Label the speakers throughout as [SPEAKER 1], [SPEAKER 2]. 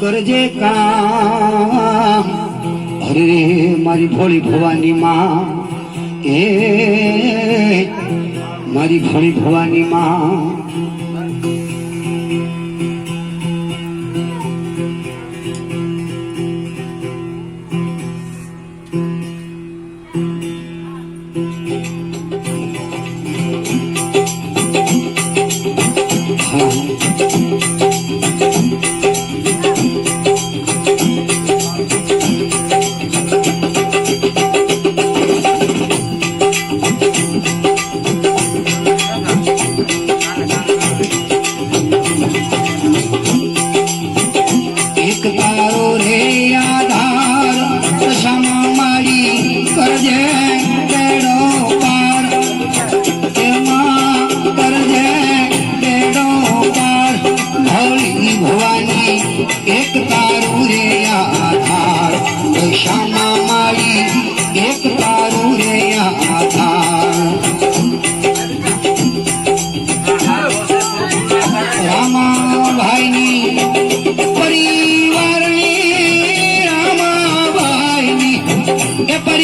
[SPEAKER 1] કરજે કામ. અરે મારી ભોળી ભવાની માં એ મારી ભોળી ભવાની માં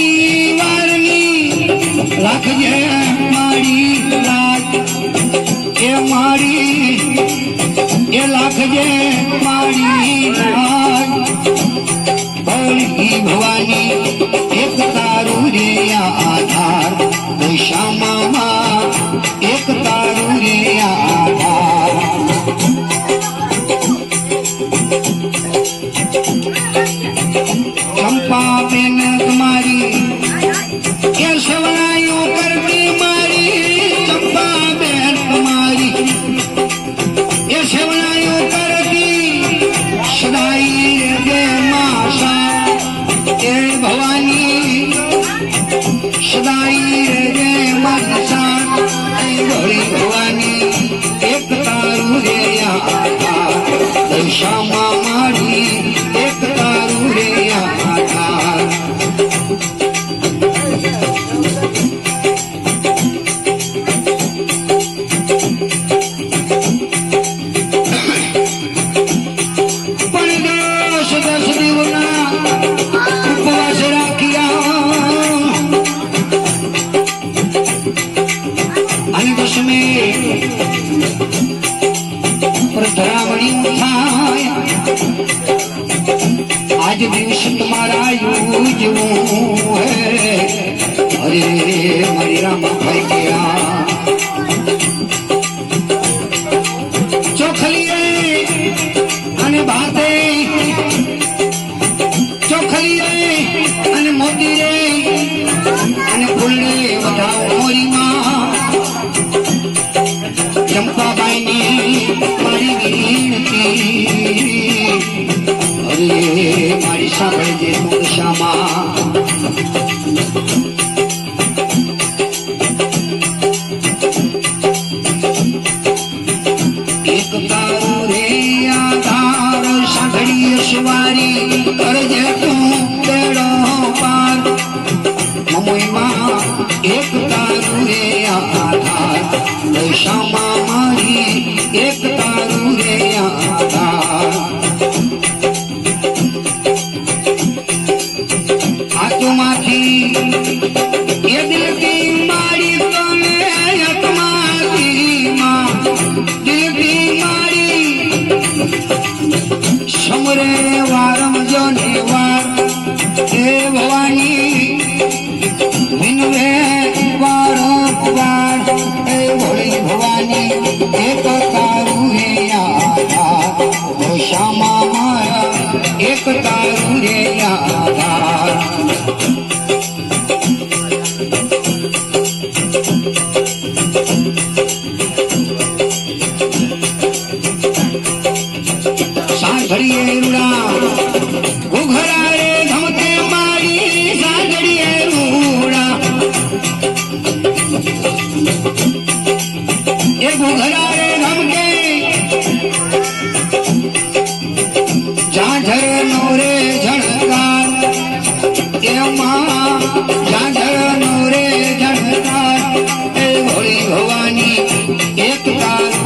[SPEAKER 1] એ પરિવારની રાખજે મારી લાજ એ મારી એ રાખજે મારી ભવાની ચંપા બેન તમારી એ સવણાયો કરતી મારી, ચંપા બેન તમારી એ સવણાયો કરતી સદાઈ રે માસા એ ભવાની અરે મારી સાંભળજે મોક્ષામાં তোমাকে এ দিল কি মারি তোলে তোমাকে মা। দিল কি সমরে મારા એક તારું રે આધાર સાંભળીએ રૂડા ઘોઘરા રે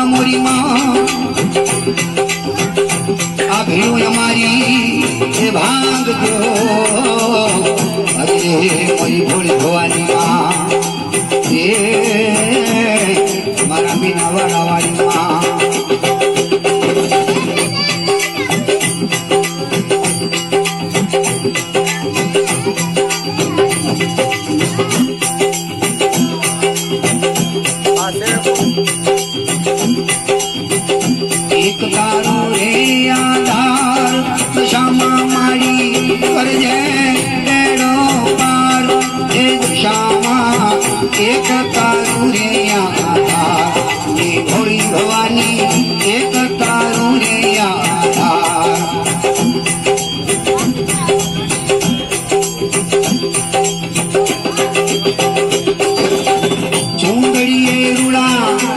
[SPEAKER 1] આ આ ભીઓ અમારી એ ભાંગ અરે મોરી ભોળી ભવાની એક કારુણિયા ભોળી ભવાની એક